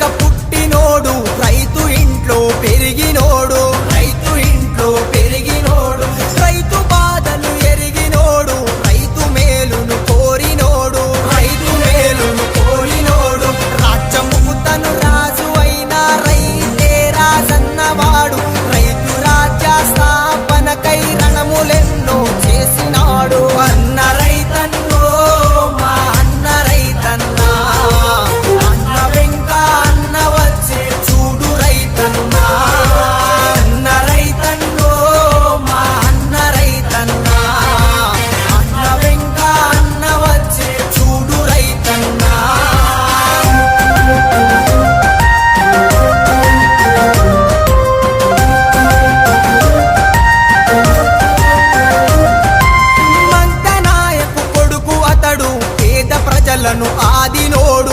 கப்ப ఆదిలోడు